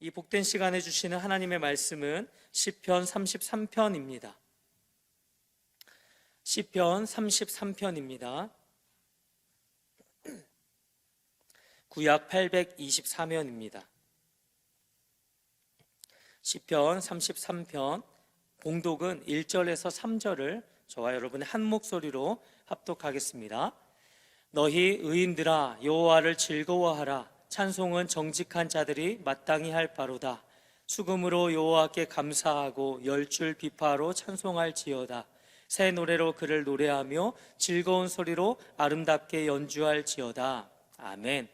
이 복된 시간에 주시는 하나님의 말씀은 시편 33편입니다. 시편 33편입니다. 구약 824면입니다. 시편 33편 봉독은 1절에서 3절을 저와 여러분의 한 목소리로 합독하겠습니다. 너희 의인들아 여호와를 즐거워하라 찬송은 정직한 자들이 마땅히 할 바로다. 수금으로 여호와께 감사하고 열줄 비파로 찬송할지어다. 새 노래로 그를 노래하며 즐거운 소리로 아름답게 연주할지어다. 아멘.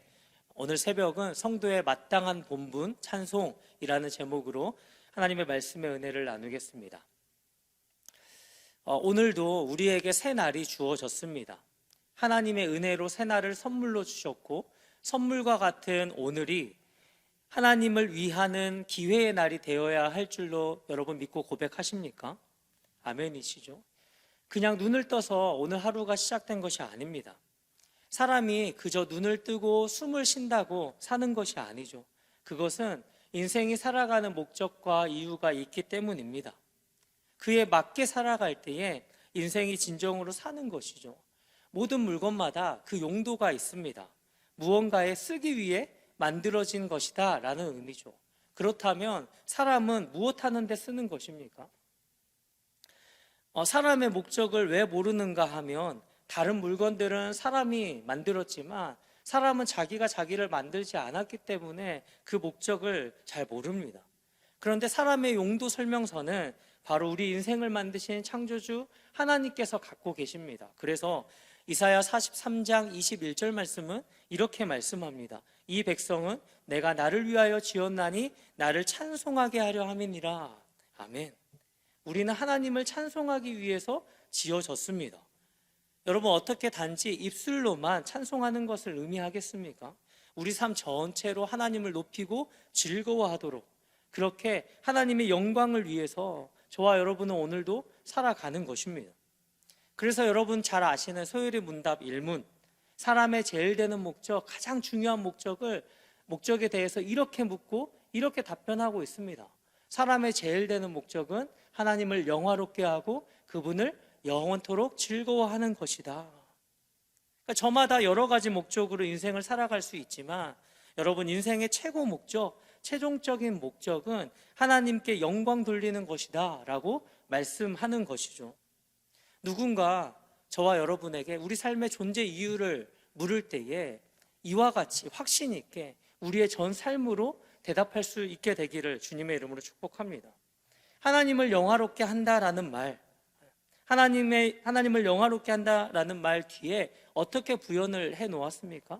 오늘 새벽은 성도의 마땅한 본분 찬송이라는 제목으로 하나님의 말씀의 은혜를 나누겠습니다. 어, 오늘도 우리에게 새 날이 주어졌습니다. 하나님의 은혜로 새 날을 선물로 주셨고 선물과 같은 오늘이 하나님을 위하는 기회의 날이 되어야 할 줄로 여러분 믿고 고백하십니까? 아멘이시죠? 그냥 눈을 떠서 오늘 하루가 시작된 것이 아닙니다. 사람이 그저 눈을 뜨고 숨을 쉰다고 사는 것이 아니죠. 그것은 인생이 살아가는 목적과 이유가 있기 때문입니다. 그에 맞게 살아갈 때에 인생이 진정으로 사는 것이죠. 모든 물건마다 그 용도가 있습니다. 무언가에 쓰기 위해 만들어진 것이다 라는 의미죠. 그렇다면 사람은 무엇 하는데 쓰는 것입니까? 어, 사람의 목적을 왜 모르는가 하면 다른 물건들은 사람이 만들었지만 사람은 자기가 자기를 만들지 않았기 때문에 그 목적을 잘 모릅니다. 그런데 사람의 용도 설명서는 바로 우리 인생을 만드신 창조주 하나님께서 갖고 계십니다. 그래서 이사야 43장 21절 말씀은 이렇게 말씀합니다. 이 백성은 내가 나를 위하여 지었나니 나를 찬송하게 하려 함이니라. 아멘. 우리는 하나님을 찬송하기 위해서 지어졌습니다. 여러분 어떻게 단지 입술로만 찬송하는 것을 의미하겠습니까? 우리 삶 전체로 하나님을 높이고 즐거워하도록 그렇게 하나님의 영광을 위해서 저와 여러분은 오늘도 살아가는 것입니다. 그래서 여러분 잘 아시는 소율의 문답 1문 사람의 제일 되는 목적 가장 중요한 목적을 목적에 대해서 이렇게 묻고 이렇게 답변하고 있습니다. 사람의 제일 되는 목적은 하나님을 영화롭게 하고 그분을 영원토록 즐거워하는 것이다. 그러니까 저마다 여러 가지 목적으로 인생을 살아갈 수 있지만 여러분 인생의 최고 목적, 최종적인 목적은 하나님께 영광 돌리는 것이다라고 말씀하는 것이죠. 누군가 저와 여러분에게 우리 삶의 존재 이유를 물을 때에 이와 같이 확신 있게 우리의 전 삶으로 대답할 수 있게 되기를 주님의 이름으로 축복합니다. 하나님을 영화롭게 한다라는 말, 하나님의 하나님을 영화롭게 한다라는 말 뒤에 어떻게 부연을 해 놓았습니까?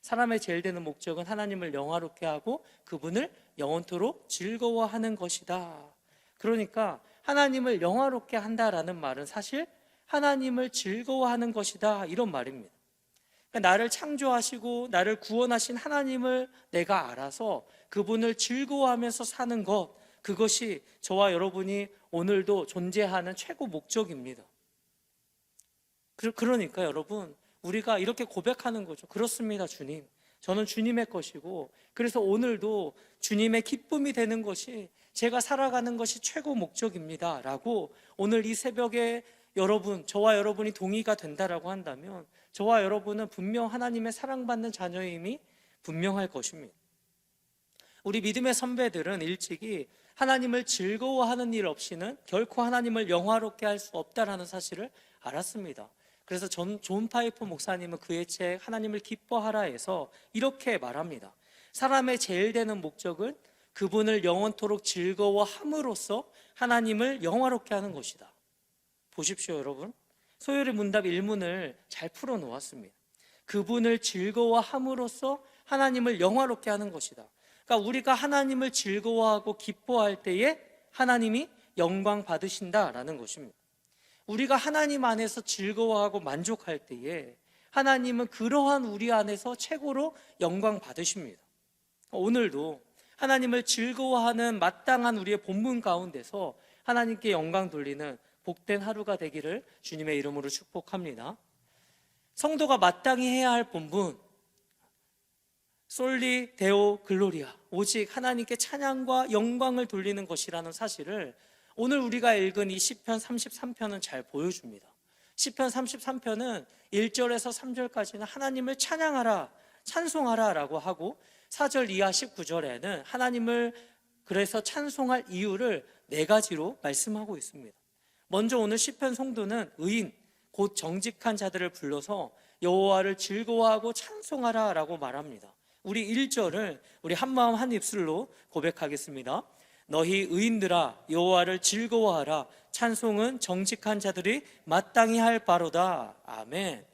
사람의 제일 되는 목적은 하나님을 영화롭게 하고 그분을 영원토록 즐거워하는 것이다. 그러니까 하나님을 영화롭게 한다라는 말은 사실 하나님을 즐거워하는 것이다 이런 말입니다. 그러니까 나를 창조하시고 나를 구원하신 하나님을 내가 알아서 그분을 즐거워하면서 사는 것 그것이 저와 여러분이 오늘도 존재하는 최고 목적입니다. 그러니까 여러분 우리가 이렇게 고백하는 거죠. 그렇습니다, 주님. 저는 주님의 것이고 그래서 오늘도 주님의 기쁨이 되는 것이 제가 살아가는 것이 최고 목적입니다. 라고 오늘 이 새벽에 여러분, 저와 여러분이 동의가 된다라고 한다면 저와 여러분은 분명 하나님의 사랑받는 자녀임이 분명할 것입니다. 우리 믿음의 선배들은 일찍이 하나님을 즐거워하는 일 없이는 결코 하나님을 영화롭게 할 수 없다라는 사실을 알았습니다. 그래서 전, 존 파이프 목사님은 그의 책 하나님을 기뻐하라에서 이렇게 말합니다. 사람의 제일 되는 목적은 그분을 영원토록 즐거워함으로써 하나님을 영화롭게 하는 것이다. 보십시오, 여러분. 소요의 문답 1문을 잘 풀어 놓았습니다. 그분을 즐거워함으로써 하나님을 영화롭게 하는 것이다. 그러니까 우리가 하나님을 즐거워하고 기뻐할 때에 하나님이 영광 받으신다라는 것입니다. 우리가 하나님 안에서 즐거워하고 만족할 때에 하나님은 그러한 우리 안에서 최고로 영광 받으십니다. 오늘도 하나님을 즐거워하는 마땅한 우리의 본분 가운데서 하나님께 영광 돌리는 복된 하루가 되기를 주님의 이름으로 축복합니다. 성도가 마땅히 해야 할 본분, 솔리 데오 글로리아 오직 하나님께 찬양과 영광을 돌리는 것이라는 사실을 오늘 우리가 읽은 이 시편 33편은 잘 보여줍니다. 시편 33편은 1절에서 3절까지는 하나님을 찬양하라, 찬송하라라고 하고 4절 이하 19절에는 하나님을 그래서 찬송할 이유를 네 가지로 말씀하고 있습니다. 먼저 오늘 시편 성도는 의인 곧 정직한 자들을 불러서 여호와를 즐거워하고 찬송하라라고 말합니다. 우리 1절을 우리 한 마음 한 입술로 고백하겠습니다. 너희 의인들아 여호와를 즐거워하라 찬송은 정직한 자들이 마땅히 할 바로다. 아멘.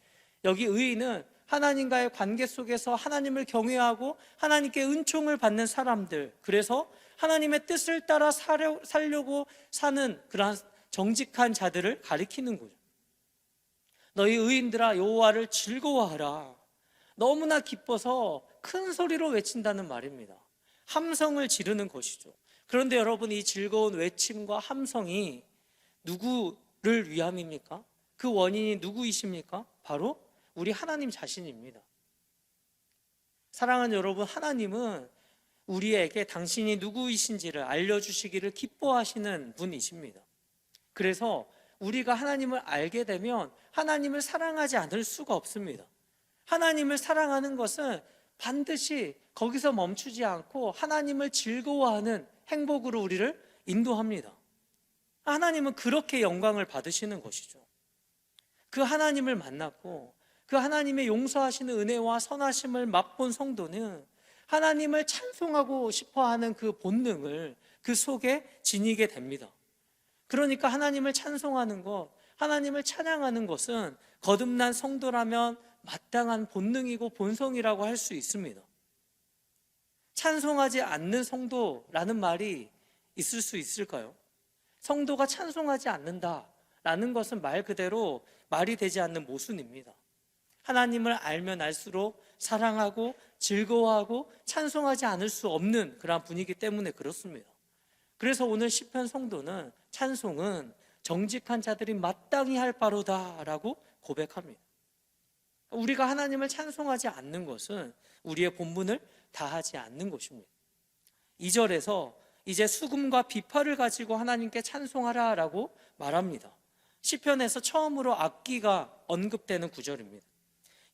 여기 의인은 하나님과의 관계 속에서 하나님을 경외하고 하나님께 은총을 받는 사람들. 그래서 하나님의 뜻을 따라 살려, 살려고 사는 그러한 정직한 자들을 가리키는 거죠. 너희 의인들아 여호와를 즐거워하라. 너무나 기뻐서 큰 소리로 외친다는 말입니다. 함성을 지르는 것이죠. 그런데 여러분 이 즐거운 외침과 함성이 누구를 위함입니까? 그 원인이 누구이십니까? 바로 우리 하나님 자신입니다. 사랑하는 여러분, 하나님은 우리에게 당신이 누구이신지를 알려주시기를 기뻐하시는 분이십니다. 그래서 우리가 하나님을 알게 되면 하나님을 사랑하지 않을 수가 없습니다. 하나님을 사랑하는 것은 반드시 거기서 멈추지 않고 하나님을 즐거워하는 행복으로 우리를 인도합니다. 하나님은 그렇게 영광을 받으시는 것이죠. 그 하나님을 만났고 그 하나님의 용서하시는 은혜와 선하심을 맛본 성도는 하나님을 찬송하고 싶어 하는 그 본능을 그 속에 지니게 됩니다. 그러니까 하나님을 찬송하는 것, 하나님을 찬양하는 것은 거듭난 성도라면 마땅한 본능이고 본성이라고 할 수 있습니다. 찬송하지 않는 성도라는 말이 있을 수 있을까요? 성도가 찬송하지 않는다라는 것은 말 그대로 말이 되지 않는 모순입니다. 하나님을 알면 알수록 사랑하고 즐거워하고 찬송하지 않을 수 없는 그러한 분위기 때문에 그렇습니다. 그래서 오늘 시편 성도는 찬송은 정직한 자들이 마땅히 할 바로다라고 고백합니다. 우리가 하나님을 찬송하지 않는 것은 우리의 본분을 다하지 않는 것입니다. 2절에서 이제 수금과 비파를 가지고 하나님께 찬송하라라고 말합니다. 시편에서 처음으로 악기가 언급되는 구절입니다.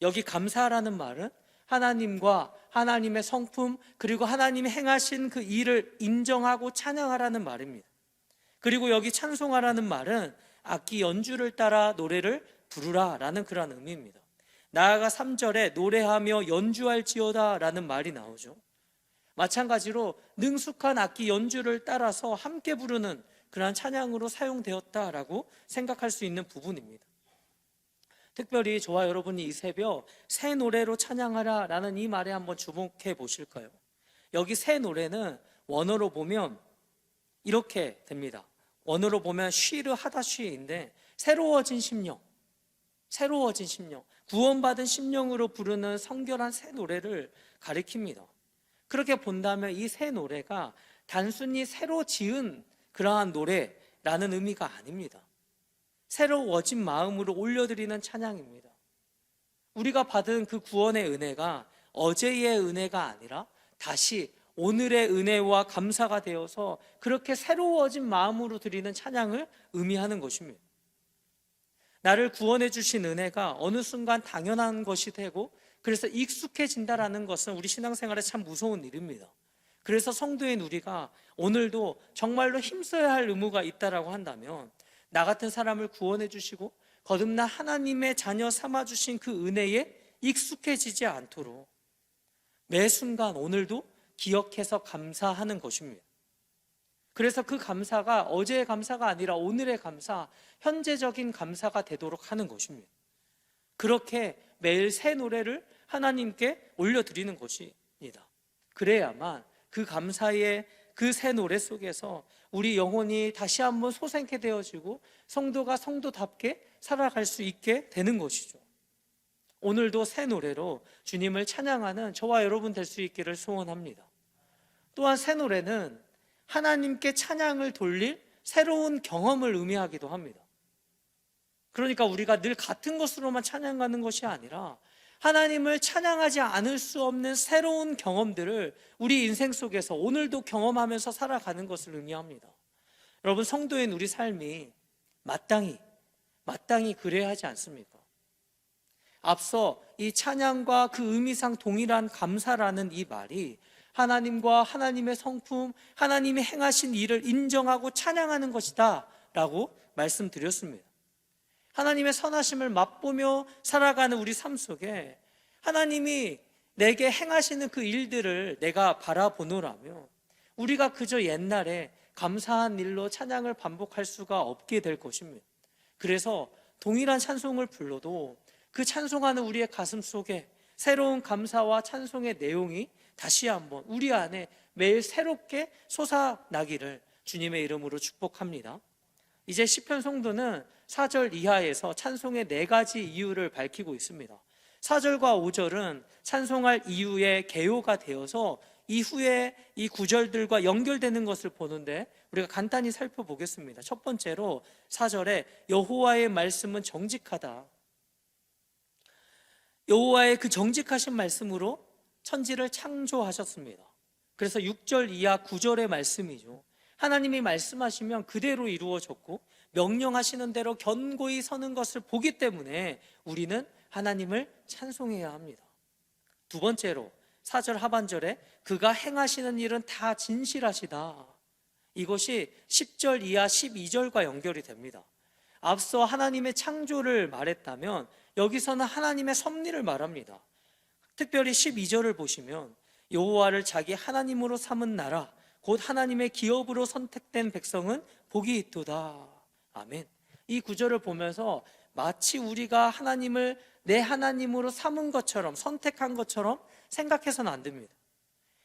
여기 감사라는 말은 하나님과 하나님의 성품 그리고 하나님이 행하신 그 일을 인정하고 찬양하라는 말입니다. 그리고 여기 찬송하라는 말은 악기 연주를 따라 노래를 부르라라는 그런 의미입니다. 나아가 3절에 노래하며 연주할지어다라는 말이 나오죠. 마찬가지로 능숙한 악기 연주를 따라서 함께 부르는 그러한 찬양으로 사용되었다라고 생각할 수 있는 부분입니다. 특별히 저와 여러분이 이 새벽 새 노래로 찬양하라 라는 이 말에 한번 주목해 보실까요? 여기 새 노래는 원어로 보면 이렇게 됩니다. 원어로 보면 쉬르 하다쉬인데 새로워진 심령, 새로워진 심령, 구원받은 심령으로 부르는 성결한 새 노래를 가리킵니다. 그렇게 본다면 이 새 노래가 단순히 새로 지은 그러한 노래라는 의미가 아닙니다. 새로워진 마음으로 올려드리는 찬양입니다. 우리가 받은 그 구원의 은혜가 어제의 은혜가 아니라 다시 오늘의 은혜와 감사가 되어서 그렇게 새로워진 마음으로 드리는 찬양을 의미하는 것입니다. 나를 구원해 주신 은혜가 어느 순간 당연한 것이 되고 그래서 익숙해진다라는 것은 우리 신앙생활에 참 무서운 일입니다. 그래서 성도인 우리가 오늘도 정말로 힘써야 할 의무가 있다라고 한다면 나 같은 사람을 구원해 주시고 거듭난 하나님의 자녀 삼아 주신 그 은혜에 익숙해지지 않도록 매 순간 오늘도 기억해서 감사하는 것입니다. 그래서 그 감사가 어제의 감사가 아니라 오늘의 감사, 현재적인 감사가 되도록 하는 것입니다. 그렇게 매일 새 노래를 하나님께 올려드리는 것입니다. 그래야만 그 감사의 그 새 노래 속에서 우리 영혼이 다시 한번 소생케 되어지고 성도가 성도답게 살아갈 수 있게 되는 것이죠. 오늘도 새 노래로 주님을 찬양하는 저와 여러분 될 수 있기를 소원합니다. 또한 새 노래는 하나님께 찬양을 돌릴 새로운 경험을 의미하기도 합니다. 그러니까 우리가 늘 같은 것으로만 찬양하는 것이 아니라 하나님을 찬양하지 않을 수 없는 새로운 경험들을 우리 인생 속에서 오늘도 경험하면서 살아가는 것을 의미합니다. 여러분, 성도인 우리 삶이 마땅히, 마땅히 그래야 하지 않습니까? 앞서 이 찬양과 그 의미상 동일한 감사라는 이 말이 하나님과 하나님의 성품, 하나님이 행하신 일을 인정하고 찬양하는 것이다 라고 말씀드렸습니다. 하나님의 선하심을 맛보며 살아가는 우리 삶 속에 하나님이 내게 행하시는 그 일들을 내가 바라보노라며 우리가 그저 옛날에 감사한 일로 찬양을 반복할 수가 없게 될 것입니다. 그래서 동일한 찬송을 불러도 그 찬송하는 우리의 가슴 속에 새로운 감사와 찬송의 내용이 다시 한번 우리 안에 매일 새롭게 솟아나기를 주님의 이름으로 축복합니다. 이제 시편 성도는 4절 이하에서 찬송의 네 가지 이유를 밝히고 있습니다. 4절과 5절은 찬송할 이유의 개요가 되어서 이후에 이 구절들과 연결되는 것을 보는데 우리가 간단히 살펴보겠습니다. 첫 번째로 4절에 여호와의 말씀은 정직하다. 여호와의 그 정직하신 말씀으로 천지를 창조하셨습니다. 그래서 6절 이하 9절의 말씀이죠. 하나님이 말씀하시면 그대로 이루어졌고 명령하시는 대로 견고히 서는 것을 보기 때문에 우리는 하나님을 찬송해야 합니다. 두 번째로 4절 하반절에 그가 행하시는 일은 다 진실하시다. 이것이 10절 이하 12절과 연결이 됩니다. 앞서 하나님의 창조를 말했다면 여기서는 하나님의 섭리를 말합니다. 특별히 12절을 보시면 여호와를 자기 하나님으로 삼은 나라 곧 하나님의 기업으로 선택된 백성은 복이 있도다. 아멘. 이 구절을 보면서 마치 우리가 하나님을 내 하나님으로 삼은 것처럼 선택한 것처럼 생각해서는 안 됩니다.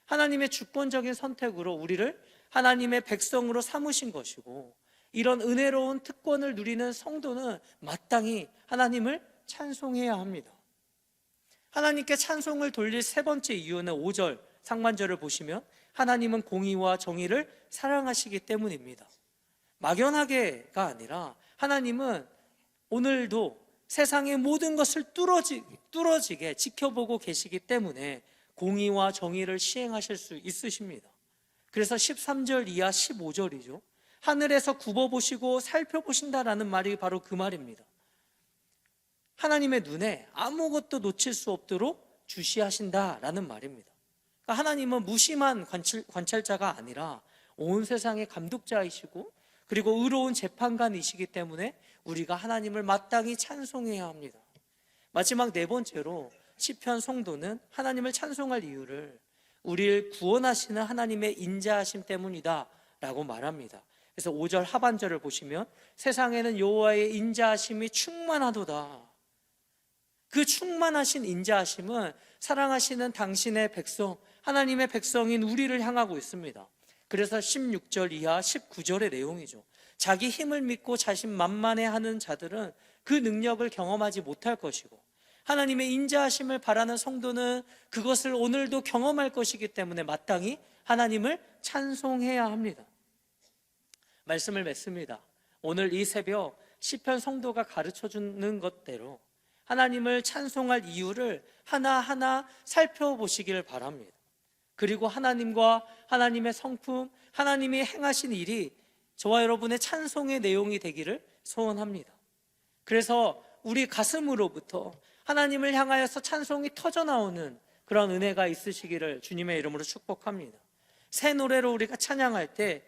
하나님의 주권적인 선택으로 우리를 하나님의 백성으로 삼으신 것이고 이런 은혜로운 특권을 누리는 성도는 마땅히 하나님을 찬송해야 합니다. 하나님께 찬송을 돌릴 세 번째 이유는 5절 상반절을 보시면 하나님은 공의와 정의를 사랑하시기 때문입니다. 막연하게가 아니라 하나님은 오늘도 세상의 모든 것을 뚫어지, 뚫어지게 지켜보고 계시기 때문에 공의와 정의를 시행하실 수 있으십니다. 그래서 13절 이하 15절이죠. 하늘에서 굽어보시고 살펴보신다라는 말이 바로 그 말입니다. 하나님의 눈에 아무것도 놓칠 수 없도록 주시하신다라는 말입니다. 그러니까 하나님은 무심한 관찰, 관찰자가 아니라 온 세상의 감독자이시고 그리고 의로운 재판관이시기 때문에 우리가 하나님을 마땅히 찬송해야 합니다. 마지막 네 번째로 시편 성도는 하나님을 찬송할 이유를 우리를 구원하시는 하나님의 인자하심 때문이다라고 말합니다. 그래서 5절 하반절을 보시면 세상에는 여호와의 인자하심이 충만하도다. 그 충만하신 인자하심은 사랑하시는 당신의 백성, 하나님의 백성인 우리를 향하고 있습니다. 그래서 16절 이하 19절의 내용이죠. 자기 힘을 믿고 자신 만만해 하는 자들은 그 능력을 경험하지 못할 것이고 하나님의 인자하심을 바라는 성도는 그것을 오늘도 경험할 것이기 때문에 마땅히 하나님을 찬송해야 합니다. 말씀을 맺습니다. 오늘 이 새벽 시편 성도가 가르쳐 주는 것대로 하나님을 찬송할 이유를 하나하나 살펴보시기를 바랍니다. 그리고 하나님과 하나님의 성품, 하나님이 행하신 일이 저와 여러분의 찬송의 내용이 되기를 소원합니다. 그래서 우리 가슴으로부터 하나님을 향하여서 찬송이 터져 나오는 그런 은혜가 있으시기를 주님의 이름으로 축복합니다. 새 노래로 우리가 찬양할 때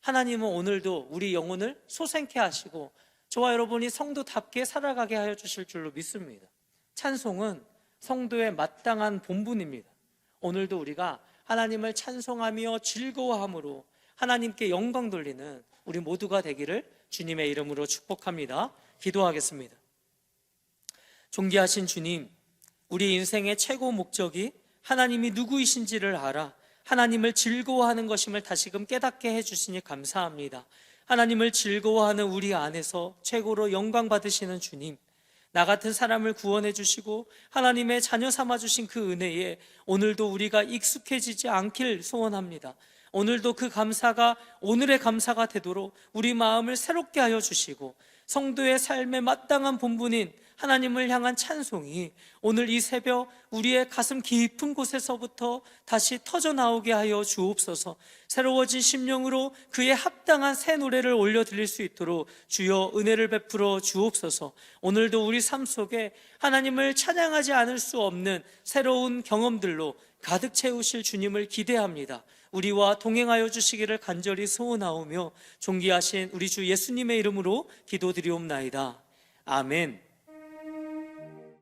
하나님은 오늘도 우리 영혼을 소생케 하시고 저와 여러분이 성도답게 살아가게 하여 주실 줄로 믿습니다. 찬송은 성도의 마땅한 본분입니다. 오늘도 우리가 하나님을 찬송하며 즐거워함으로 하나님께 영광 돌리는 우리 모두가 되기를 주님의 이름으로 축복합니다. 기도하겠습니다. 존귀하신 주님, 우리 인생의 최고 목적이 하나님이 누구이신지를 알아 하나님을 즐거워하는 것임을 다시금 깨닫게 해주시니 감사합니다. 하나님을 즐거워하는 우리 안에서 최고로 영광 받으시는 주님, 나 같은 사람을 구원해 주시고 하나님의 자녀 삼아 주신 그 은혜에 오늘도 우리가 익숙해지지 않길 소원합니다. 오늘도 그 감사가 오늘의 감사가 되도록 우리 마음을 새롭게 하여 주시고 성도의 삶에 마땅한 본분인 하나님을 향한 찬송이 오늘 이 새벽 우리의 가슴 깊은 곳에서부터 다시 터져 나오게 하여 주옵소서. 새로워진 심령으로 그의 합당한 새 노래를 올려 드릴 수 있도록 주여 은혜를 베풀어 주옵소서. 오늘도 우리 삶 속에 하나님을 찬양하지 않을 수 없는 새로운 경험들로 가득 채우실 주님을 기대합니다. 우리와 동행하여 주시기를 간절히 소원하오며 존귀하신 우리 주 예수님의 이름으로 기도드리옵나이다. 아멘.